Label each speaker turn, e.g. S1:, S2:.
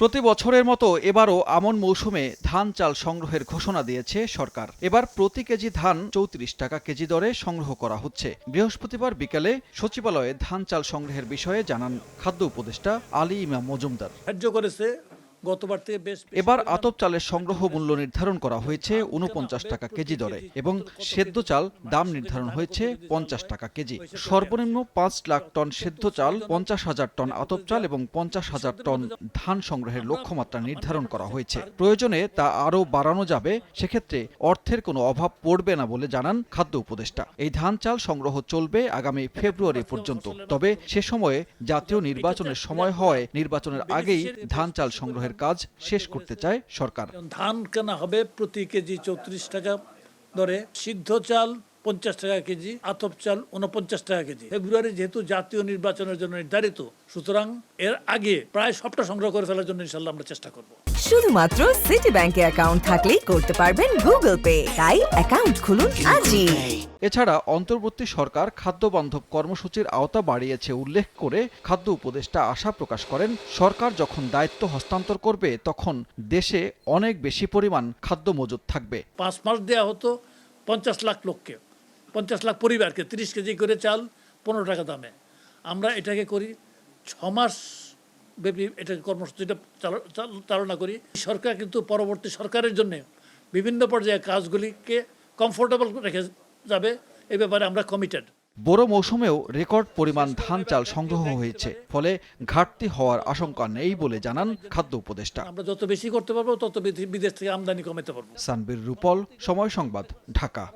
S1: প্রতি বছরের মতো এবারও আমন মৌসুমে ধান চাল সংগ্রহের ঘোষণা দিয়েছে সরকার। এবার প্রতি কেজি ধান চৌত্রিশ টাকা কেজি দরে সংগ্রহ করা হচ্ছে। বৃহস্পতিবার বিকালে সচিবালয়ে ধান চাল সংগ্রহের বিষয়ে জানান খাদ্য উপদেষ্টা আলী ইমাম মজুমদার।
S2: ধার্য করেছে গতবার থেকে বেশ
S1: এবার আতপ চালের সংগ্রহ মূল্য নির্ধারণ করা হয়েছে উনপঞ্চাশ টাকা কেজি দরে এবং সেদ্ধ চাল দাম নির্ধারণ হয়েছে পঞ্চাশ টাকা কেজি। সর্বনিম্ন পাঁচ লাখ টন সেদ্ধ চাল পঞ্চাশ হাজার টন আতপ চাল এবং পঞ্চাশ হাজার টন ধান সংগ্রহের লক্ষ্যমাত্রা নির্ধারণ করা হয়েছে। প্রয়োজনে তা আরও বাড়ানো যাবে সেক্ষেত্রে অর্থের কোনো অভাব পড়বে না বলে জানান খাদ্য উপদেষ্টা। এই ধান চাল সংগ্রহ চলবে আগামী ফেব্রুয়ারি পর্যন্ত তবে সে সময়ে জাতীয় নির্বাচনের সময় হয় নির্বাচনের আগেই ধান চাল সংগ্রহের কাজ শেষ করতে চায় সরকার।
S2: ধান কেনা হবে প্রতি কেজি চৌত্রিশ টাকা দরে। সিদ্ধ চাল পঞ্চাশ টাকা কেজি আতপ চাল উনপঞ্চাশ টাকা কেজি। ফেব্রুয়ারি যেহেতু জাতীয় নির্বাচনের জন্য নির্ধারিত সুতরাং এর আগে প্রায় সবটা সংগ্রহ করে ফেলার জন্য ইনশাল্লাহ আমরা চেষ্টা করব।
S3: শুধুমাত্র সিটি ব্যাংকে অ্যাকাউন্ট থাকলেই করতে পারবেন গুগল পে তাই অ্যাকাউন্ট খুলুন আজই।
S1: এছাড়া অন্তর্বর্তী সরকার খাদ্য বান্ধব কর্মসূচির আওতা বাড়িয়েছে উল্লেখ করে খাদ্য উপদেষ্টা আশা প্রকাশ করেন সরকার যখন দায়িত্ব হস্তান্তর করবে তখন দেশে অনেক বেশি পরিমাণ খাদ্য মজুদ থাকবে।
S2: পাঁচ মাস দেওয়া হতো পঞ্চাশ লাখ লোককে। পঞ্চাশ লাখ পরিবারকে তিরিশ কেজি করে চাল পনেরো টাকা দামে। আমরা এটাকে করি ছ মাস ব্যাপী এটাকে কর্মসূচিটা চালা- চালনা করি। সরকার কিন্তু পরবর্তী সরকারের জন্য বিভিন্ন পর্যায়ে কাজগুলিকে কমফোর্টেবল রেখে যাবে। এ ব্যাপারে আমরা কমিটেড
S1: বড় মৌসুমেও রেকর্ড পরিমাণ ধান চাল সংগ্রহ হয়েছে ফলে ঘাটতি হওয়ার আশঙ্কা নেই বলে জানান খাদ্য উপদেষ্টা।
S2: আমরা যত বেশি করতে পারব তত বিদেশ থেকে আমদানি কমাতে পারব।
S1: সানবির রূপল সময় সংবাদ ঢাকা।